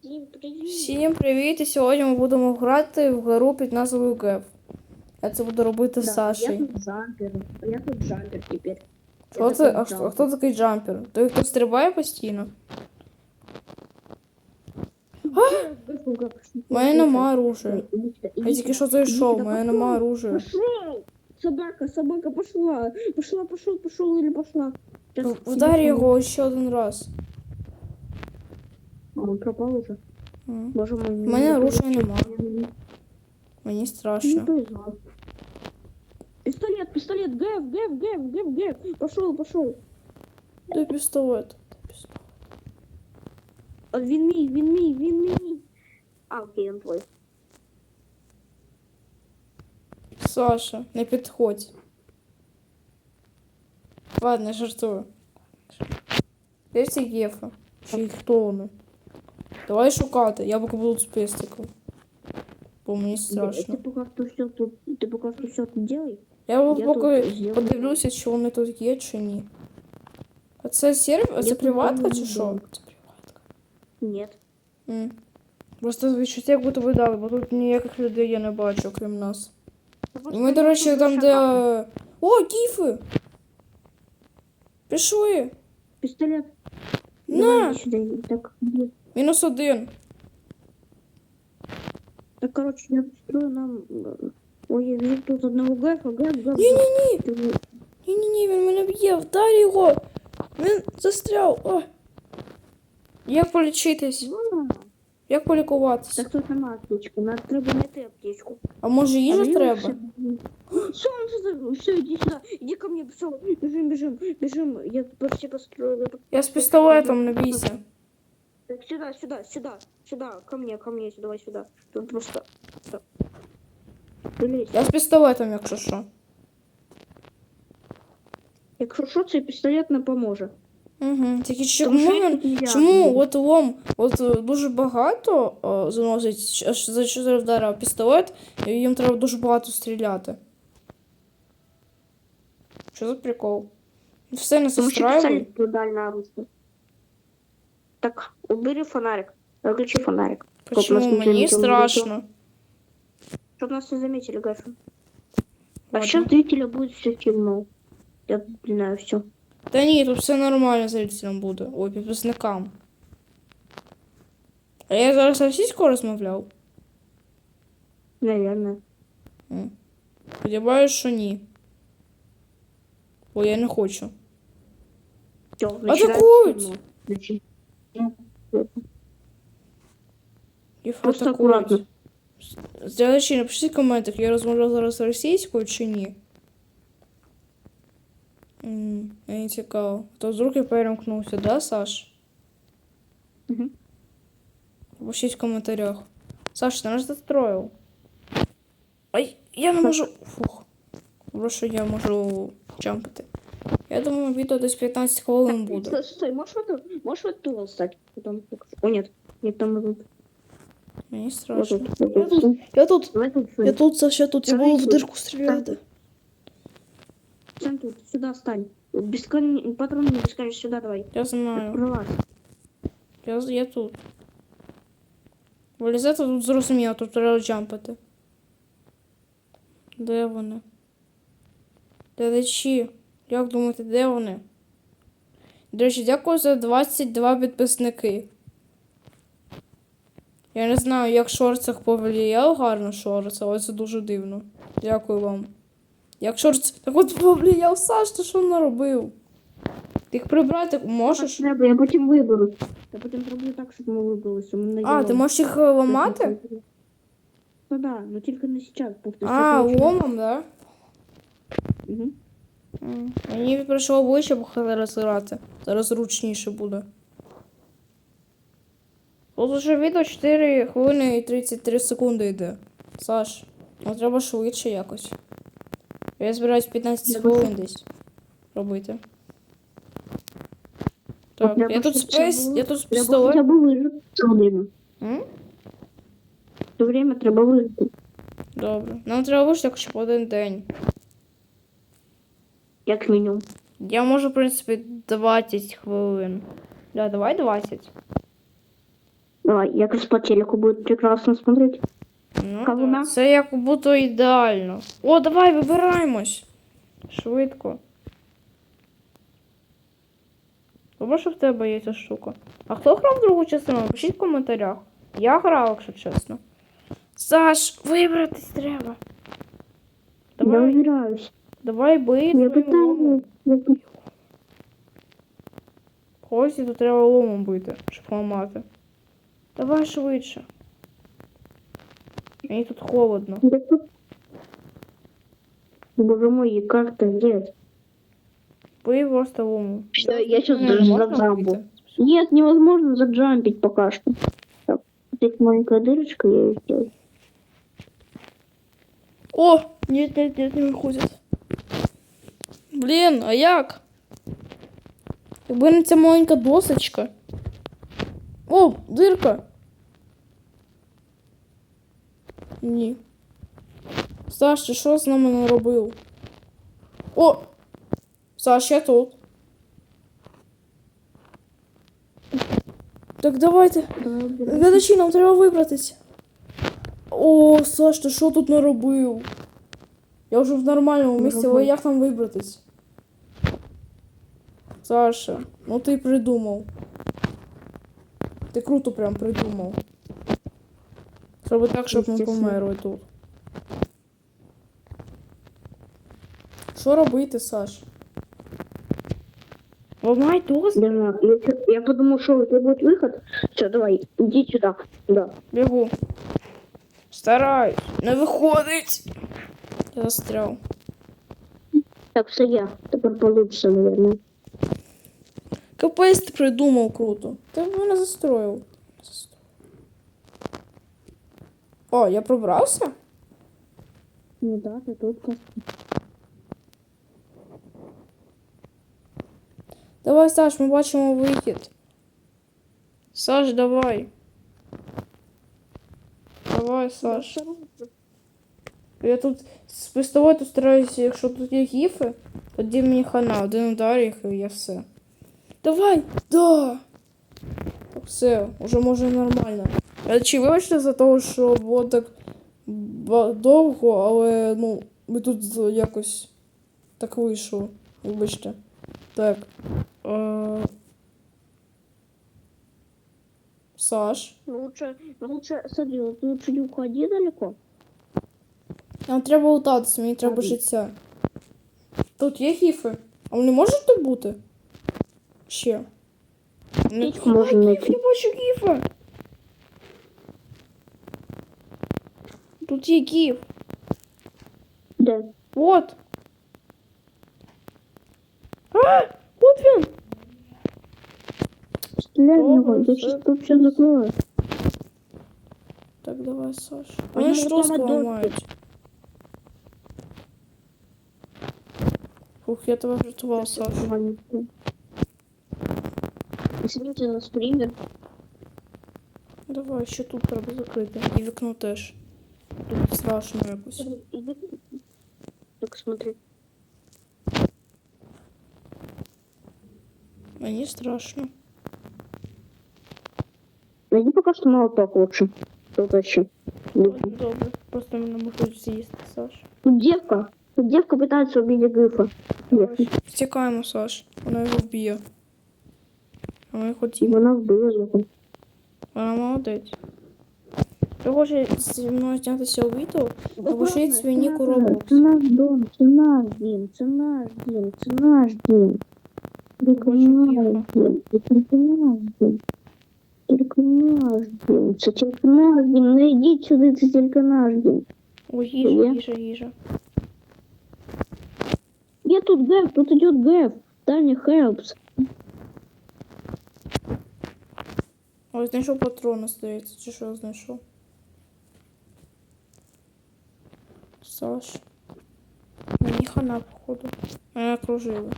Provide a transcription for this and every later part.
Всім привіт. Всім привіт! І сьогодні ми будемо грати в гру під назвою Гев. Я це буду робити з Я Сашею. тут джампер. Я тут джампер тепер. Я це? А, що- а джампер. хто такий джампер? Той, хто стрибає постійно? У мене нема оружия. Я тільки що зайшов, у мене нема оружия. Собака, собака пошла. Пошла, пошел, пошел или пошла. Сейчас Вдарь його ще один раз. А, он пропал уже. М. Боже мой. У мене оружия нема. Не Мені страшно. повезло. Пистолет, пистолет, гэв, гэв, гэв, гэв, гэв. Пошел, пошел. Дай пістолет. Дай пістолет. А, Він мій, він мій, він мій. А, окей, он твой. Саша, не підходь. Ладно, я жартую. Де ці гефи? Чи хто вони? Давай шукати, я поки буду з пестиком. Бо мені страшно. Ты пока что все тут, ты пока что все тут делай. Я Я поки тут зроблю. подивлюся, чи вони тут є, чи ні. А це сервер? А це тут приватка зроблю чи що? дом. Це приватка. Нет. М. Просто відчуття, як будто ви дали, бо тут ніяких людей я не бачу, окрім нас. І ми, до речі, там, де. О, кіфи! Пішли! Пистолет. На! Давай иди сюда. Так, где? Мінус один. так, короче, я построю нам... э, Ой, я вижу тут одного гафа, гав, гав. Ні-ні-ні! Ні-ні-ні, він мене б'є, вдарь його! Він застряв! О! Як полічитись? Як полікуватися? Так тут нема аптечки, надо треба знайти аптечку. А може їжа А треба? Солнце, все, иди сюда, иди ко мне, все, бежим, бежим, бежим, я почти построила. Я з пістолетом, не бійся. Сюда, сюда, сюда, сюда, ко мне, ко мне, сюда, давай сюда. Тут просто... Я з пістолетом, якщо що. Якщо що, цей пістолет не поможе. Угу. Тільки чому він. Чому от лом от е, дуже багато о, заносить аж за 4 вдара пістолет, і їм треба дуже багато стріляти. Що за прикол? Все не Тому Так, убери фонарик. Выключи фонарик. Чтоб Почему? нас никто Мені не страшно. Чтоб нас не заметили, Гаша. А Ладно. сейчас зрителя будет все темно. Я знаю все. Та ні, тут все нормально зрителям буде. Ой, підписникам. А я зараз російською розмовляв? Наверное. М. Сподіваюсь, що ні. Бо я не хочу. Все, Атакують! Їх Просто акуратно. Глядачі, напишіть в коментах, я розмовляю зараз російською чи ні. Мені цікаво. Хто з руки перемкнувся, да, Саш? Мгм. Пишіть в коментарях. Саш, ти нас застроїв. Ай, я не можу. Фух. Що я можу джампити. Я думаю, відео десь 15 хвилин буде. Стой, стой, можешь в эту, можешь в эту угол стать? Потом... О, нет. Нет, там вот тут. Мені Вот страшно. тут. Вот Я тут. тут, я тут, Давай тут. я тут, Саш, я тут, я Давай буду в тут. дирку стріляти. Стань тут. Сюда стань. Бескон... Патроны не бесконечно. Сюда давай. Я знаю. Пролазь. Я, я тут. Вилізати тут зрозуміло, тут треба джампити. Де вони? Глядачі, як думаєте, де вони? До речі, дякую за 22 підписники. Я не знаю, як шорцах повлияв гарно шорц, але це дуже дивно. Дякую вам. Як шорц так от повлияв Саш, ти що наробив? Ти їх прибрати можеш? Треба, я потім виберу. Я потім зроблю так, щоб ми вибралися. А, ти можеш їх е, ламати? Ну да, но тільки не сейчас. поки А, ломом, да? Мгм. Мені прийшло обличчя бо зараз грати. Зараз зручніше буде. Тут уже відео 4 хвилини і 33 секунди йде. Саш, ну треба швидше якось. Я збираюсь 15 Давай. хвилин десь робити. Так, я тут було- я тут з Треба хоча б вижити це время. М? Це время треба вижити. Добре. Нам треба вийти хоча б один день. Як мінімум. Я можу, в принципі, 20 хвилин. Да, давай 20. Давай, якраз по телеку будет прекрасно смотреть. Ну, Кавуна? да, це як будто ідеально. О, давай, вибираємось. Швидко. Добре, що в тебе є ця штука. А хто грав другу частину? Пишіть в коментарях. Я грав, якщо чесно. Саш, вибратись треба. Я Давай, убираюсь. Давай бити. питання. Когось тут треба ломом бити, щоб ламати. Давай швидше. Мені тут холодно. Боже мої, карта нет. Вы его лому. Я, я сейчас даже заджамбу. Нет, невозможно заджампить пока что. Так, здесь маленькая дырочка, я ее сделаю. О, нет, нет, нет, не выходит. Блін, а як? Якби не ця маленька досочка. О, дирка. Ні. Саш, ти що з нами наробив? О! Саш, я тут. Так давайте. Давай убирай. Глядачі, нам треба вибратися. О, Саш, ти що тут наробив? Я вже в нормальному місці, але Наробив. як нам вибратись? Саша, ну ти придумав. Ти круто прям придумав. Зроби так, щоб ми Естественно. померли тут. Що робити, Саш? Ламай дозвіл. Да, я, я подумал, что у тебя будет выход. Все, давай, иди сюда. Да. Бігу. Стараюсь. Не виходить. Я застряв. Так, все я. Теперь получится, наверное. Капець ти придумав круто. Ти мене застроїв. О, я пробрався? Ну да, ты тут. Давай, Саш, ми бачимо вихід. Саш, давай. Давай, Саш. Я тут з пістолету стараюся, якщо тут є гіфи, тоді мені хана, один удар їх і я все. Давай! Да! Все, уже може нормально. Я чи вибачте за те, що було так довго, але ну, ми тут якось так вийшло. Вибачте. Так. Е... Саш. Ну, лучше, ну, лучше, смотри, лучше не уходи далеко. Нам треба лутатися, мені треба життя. Тут є гіфи. А вони можуть тут бути? Ще. Не- Птичку можна А, знайти. гіф, я бачу гіфа. Тут є гіф. Да. От. А! От він! Стреляй в Добре, него, я все. сейчас тут все закрою. Так, давай, Саш. Вони Вони ж можуть доску ламати дошки. ламають. Фух, я тебе врятував, Саш. Извините за стример. Давай, ще тут треба закрити. І вікно теж. Тут страшно якось. Иди. Так смотри. Мені страшно. Найди пока что молоток лучше. Тут еще. Ладно, Добре. Просто мене можуть з'їсти, Саш. Тут девка. Тут девка пытается убить Грифа. Нет, Давай. Втікаємо, Саш. Вона його вб'є. А ми и хотімо. она вбила его. Вона молодець. Ти хочеш зі мною знятися у відео? Напишіть свій нік у Roblox. Це наш дом, це наш дім, це наш дім, це наш дім. Тільки наш дім, це тільки наш дім. Тільки наш дім, це тільки наш дім. Не йдіть сюди, це тільки наш дім. О, їжа, їжа, їжа. Я тут Геф, тут идет Геф. Таня Хелпс. Ось знайшов патрони, здається, чи що я знайшов? Саш. Мені хана, походу. Мене окружили.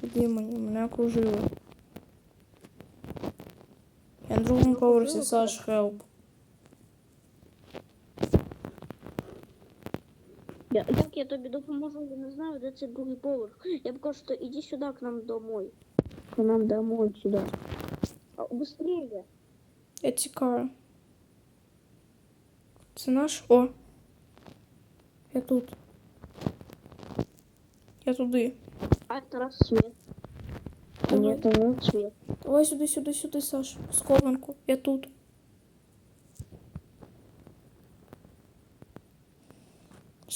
Тоді мені, мене окружили. Я на другому поверсі, Саш, хелп. Я, як я тобі допоможу, я не знаю, де це другий поверх. Я б кажу, що іди сюди к нам домой. К нам домой сюда. А, быстрее. Я тікаю. Це наш. О! Я тут. Я туди. А это рассвет. Давай. Нет, это не рассвет. Давай сюди, сюди, сюди, Саш. В схованку. Я тут.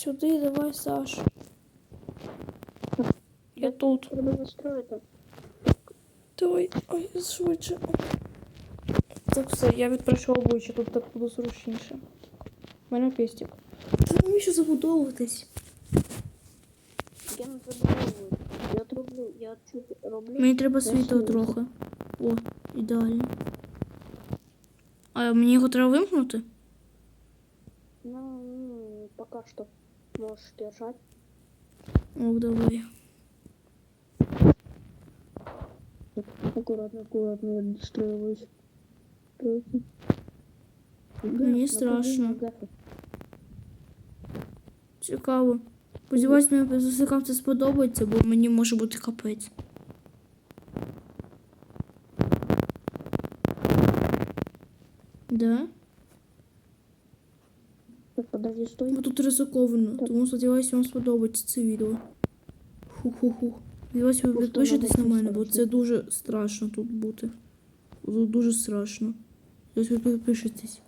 Сюди, давай, Саш. Я тут. Треба настроїти. Давай, ой, швидше. Так все, я відпрацював обличчя, тут так буде зручніше. У мене пестик. Та навіщо забудовуватись? Я не забудовую. Я роблю, я чуть роблю. Мені треба світло трохи. О, ідеально. А мені його треба вимкнути? Ну, пока что можешь держать. О, давай. Аккуратно, аккуратно, я достроилась. Трохи. Мені Газ, страшно. нападение газа. Цікаво. Сподіваюсь, мені засикав це сподобається, бо мені може бути капець. Да? Так, подожди, стой. Бо тут ризиковано, тому сподіваюся, вам сподобається це відео. Хух-хух-хух. Сподіваюся, ви підпишетесь на мене, бо це дуже страшно тут бути. Тут дуже страшно. Сподіваюся, ви підпишетесь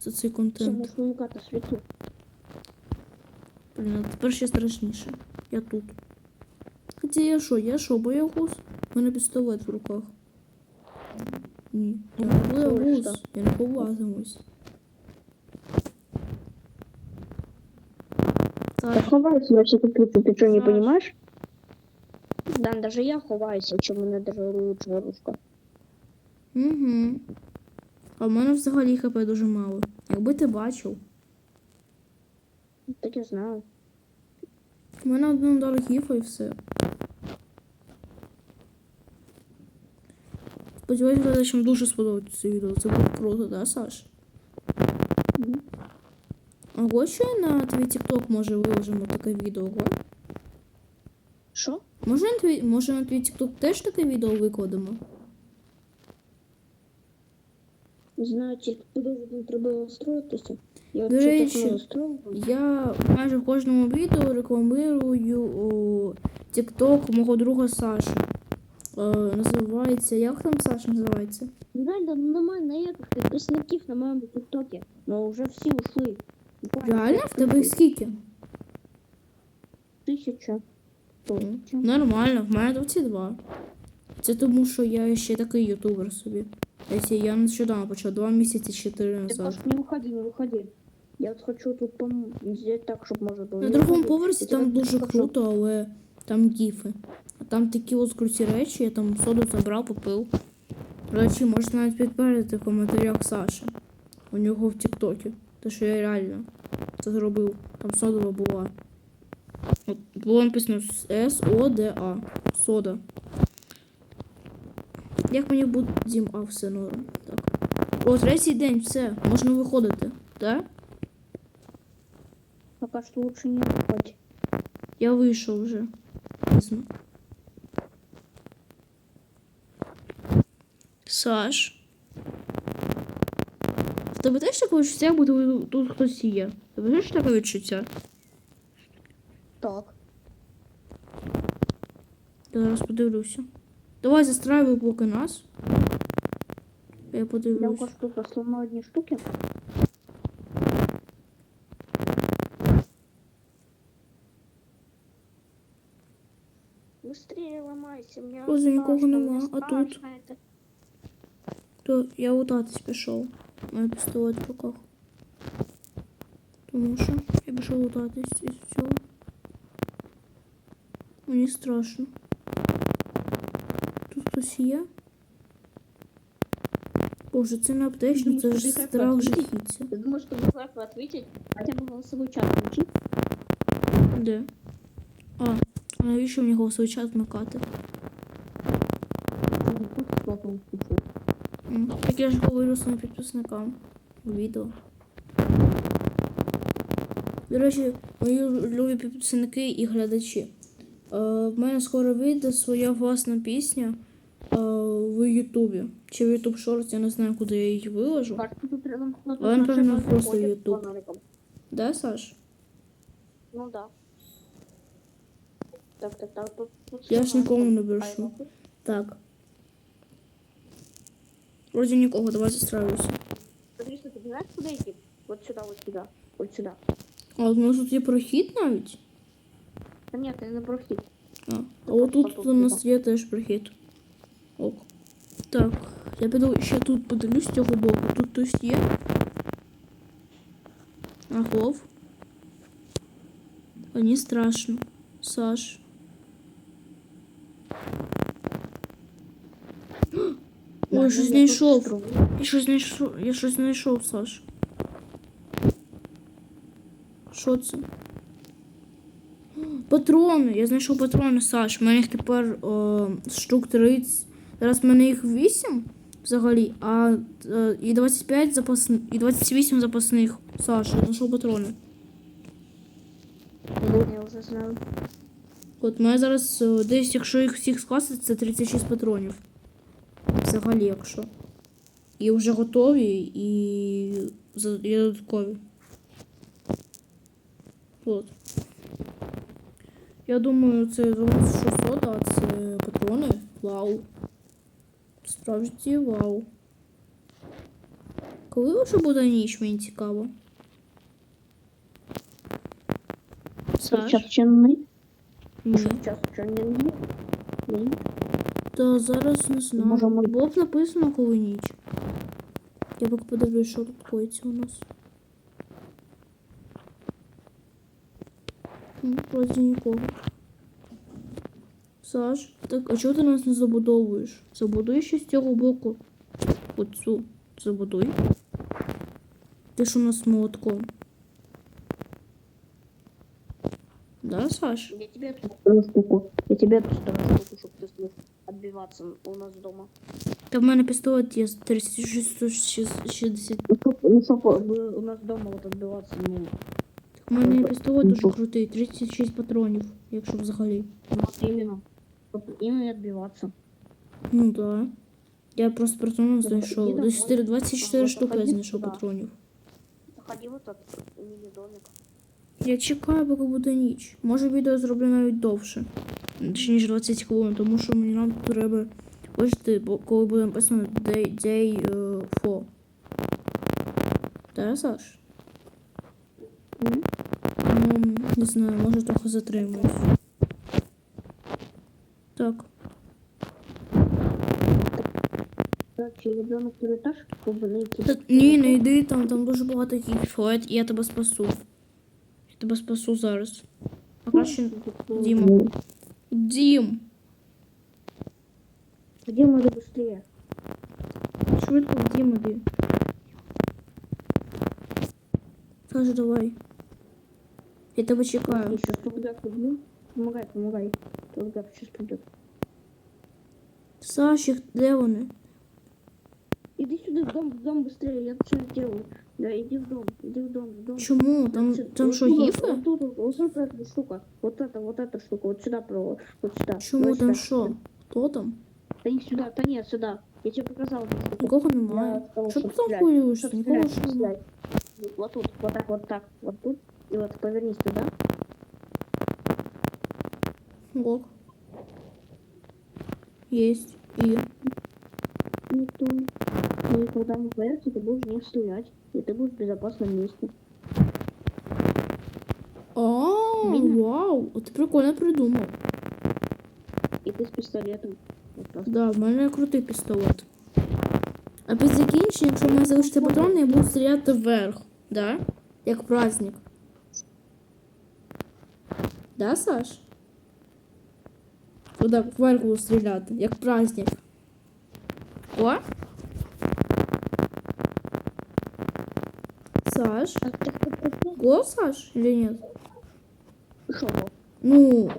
за цей контент. Блін, а тепер ще страшніше. Я тут. Хоча я що, я що, боягуз? У мене пістолет в руках. Ні, я не боягуз, я не повазимось. Так, ховаюсь, я все тут ты что, не понимаешь? Да, даже я ховаюсь, чем у меня даже лучше русска. угу. А в мене взагалі хп дуже мало. Якби ти бачив, Так я знаю. у мене один удар гіфа і все. Сподіваюсь, глядачам дуже сподобається це відео. Це буде круто, да, Саш? Мгм. А ось що на твій TikTok може виложимо таке відео? Що? Може на твій, може на твій TikTok теж таке відео викладемо? Не знаю, тільки не треба настроїтися. Я До речі. Я майже в кожному відео рекламирую о, TikTok мого друга Саші. Е, називається. Як там Саша називається? Реально, ну немає ніяких підписників на моєму тіктокі. Ну вже всі ушли. Буквально Реально? В тебе їх скільки? Тисяча. Тисяча. Нормально, в мене 22. Це тому, що я ще такий ютубер собі. Якщо Я нещодавно почав, два місяці, чотири Ты назад. просто не уходи, не уходи. Я вот хочу тут пом... сделать так, чтобы можно было. На не другому уходить. поверсі Я тебе там дуже покажу. круто, але там гіфи. А там такі от круті речі, я там соду забрав, попив. До речі, можете навіть підпередити в коментарях Саші. У нього в Тіктокі. Те, що я реально це зробив. Там содова була. От було написано С-О-Д-А. Сода. Як мені буде дім, а все норм. Так. О, третій день, все, можна виходити. Так? Пока что лучше не уходить. Я вийшов вже. Пізно. Саш. Тебе теж таке відчуття, бо тут- тут хтось є. Тебе теж таке відчуття? Так. Я зараз подивлюся. Давай застраюй поки нас. Я Я подивлюсь. пока что сломал одни штуки. Быстрее ломайся, мне Ой, за никого нема, а тут? То я лутатись пішов У мене пістолет в руках. Тому що я пішов лутатись із цього. Мені страшно. Тут хтось є? Боже, це не аптечно, це ж Тобі так страх відповідь? жахіття. Ты думаешь, что могла бы ответить? Хотя бы голосовой чат включи. Де? А, а навіщо мені голосовий чат вмикати? Ну, так я ж говорю своїм підписникам у відео. До речі, мої любі підписники і глядачі. Е, в мене скоро вийде своя власна пісня. е, в Ютубі. Чи в Ютуб Шорт, я не знаю, куди я її виложу. С нашей напевно, просто ходит с Да, Саш? Ну да. Так, так, так. Я ж нікому не брешу. Ну, Так. Вроде нікого, давай застраюся. Смотри, что ты знаешь, куда идти? Вот сюда, вот сюда. Вот сюда. А у нас тут є прохід навіть? Да нет, ты не прохід. А, а отут у нас є теж прохід. Ок. Так, я піду ще тут подивлюсь з цього боку. Тут хтось є. Агов. Мені страшно. Саш. Ой, щось знайшов. Я щось знайшов. Я щось знайшов, Саш. Що це? Патрони. Я знайшов патрони, Саш. У мене їх тепер о, штук 30. Зараз в мене їх 8 взагалі, а е, і 25 запасних, і 28 запасних. Саш, я знайшов патрони. Я знаю. От у мене зараз е, десь, якщо їх всіх скласти, це 36 патронів. Взагалі, якщо. І вже готові, і і додаткові. От. Я думаю, це зовсім 600, а це патрони. Вау. Справді вау. Коли вже буде ніч, мені цікаво. Саш? Сейчас черный. Ні. Сейчас черный. Ні. Та зараз не знаю. Може, ми- Було б написано, коли ніч. Я поки подивлюсь, що тут коїться у нас. Ну, вроді нікого. Саш, так, а чого ти нас не забудовуєш? Забудуй ще з цього боку. Оцю. Забудуй. Ти ж у нас молотком. Да, Саш? Я тебе эту штуку. Я тебе вторую штуку, чтобы ты смог отбиваться у нас дома. Та в мене пістолет є 3660. Ну, чтоб, ну, чтоб э, у нас дома вот отбиваться, ну, У мене пістолет дуже крутий, 36 патронів, якщо взагалі. вот именно. Чтоб ими отбиваться. Ну да. Я просто патронів знайшов. Іди Десь домой. 4, 24 Ага, штуки я заходи знайшов сюди. патронів. Заходи в этот мини-домик. Я чекаю, поки буде ніч. Може відео зроблю навіть довше. Ніж 20 хвилин, тому що мені нам треба бачити, коли буде написано day, day е, 4. Так, Саш? Мгм. Ну, не знаю, може трохи затримуюсь. Так. Чтобы найти. Ні, не йди, там, там дуже багато кіпів, я, я тебе спасу. Я тебе спасу зараз. А краще Діма. Дім! Где мы быстрее? Швидко в Дім іди. Саша, давай. Я тебе чекаю. Еще студгак люблю. Помогай, помогай. Студгак сейчас придет. Саші, де вони? Иди сюда, в дом, в дом быстрее, я все делаю. Да, иди в дом, иди в дом, в дом. Чому? Там, Вот там вот що, тут, гіфи? Вот тут, вот, вот тут эта штука. Вот это, вот эта штука. Вот сюда провод. Вот сюда. Чому Давай там сюда. що? Хто там? Да не сюда, да нет, сюда. Я тебе показал эту штуку. Нікого Для немає. того, Що ти щоб там стріляти. хвилюєшся? Чтоб Нікого стрелять, ж немає. стрелять. Вот тут, вот так, вот так, вот тут. И вот повернись туда. Ок. Єсть. І. Никто. Ну и когда он появится, ты будешь не стрелять. И ты будешь в безопасном месте. Міна. вау! От прикольно придумав. И ты с пистолетом. Да, в мене крутий пістолет. А під закінчення, якщо в мене залишиться патрони, я буду стріляти вверх. Да? Як праздник. Да, Саш? Туди вверх буду стріляти, як праздник. О? Саш? Так, так, так, так, так. Го, Саш? Или нет? Шо? Ну,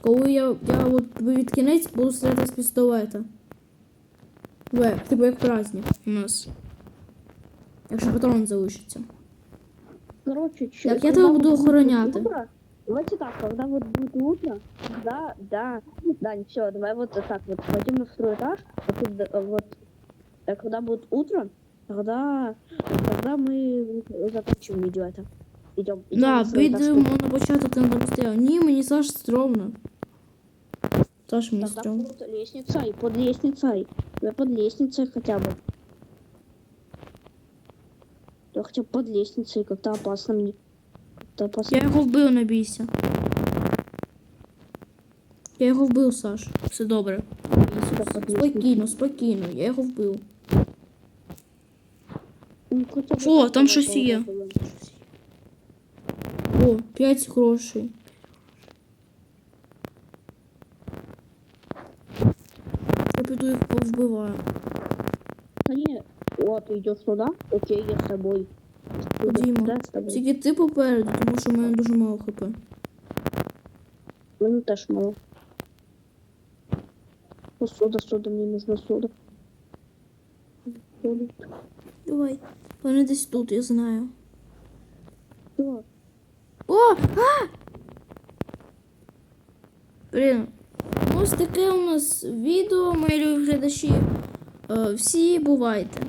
коли я, я от від кінець буду стріляти з пістолета. Ве, типу як праздник у нас. Якщо патрон залишиться. Короче, чё, Так, я когда тебе буду вот будет охороняти. утро, Давайте так, когда вот будет утро, да, да, Дань, все, давай вот так вот пойдем на второй этаж, а тут э, вот, э, когда будет утро, тогда, тогда мы закончим видео это. Идем. Да, підемо на початок там там стояв. Ні, мені Саш стромно. Саш, мені Тогда стрьомно. под лестницей, под лестницей. Давай под лестницей хотя бы. Да хотя бы под лестницей, как-то опасно мне. Как-то опасно. Я його вбив, не бійся. Я його вбив, Саш. Все добре. Спокійно, спокійно, я його вбив. Ну, хотя бы О, так там давай щось є. попробуем. О, 5 грошей. Я піду їх повбиваю. Да не, о, ты идешь туда? Окей, я с тобой. Ходімо. Да, с тобой. Тільки ти попереду, тому що в мене дуже мало хп. Ну, теж мало. О, сода, сода, мне нужна сода. Сода. Давай. Вони десь тут, я знаю. О! А! Блін. Ось таке у нас відео, мої любі глядачі. Всі бувайте.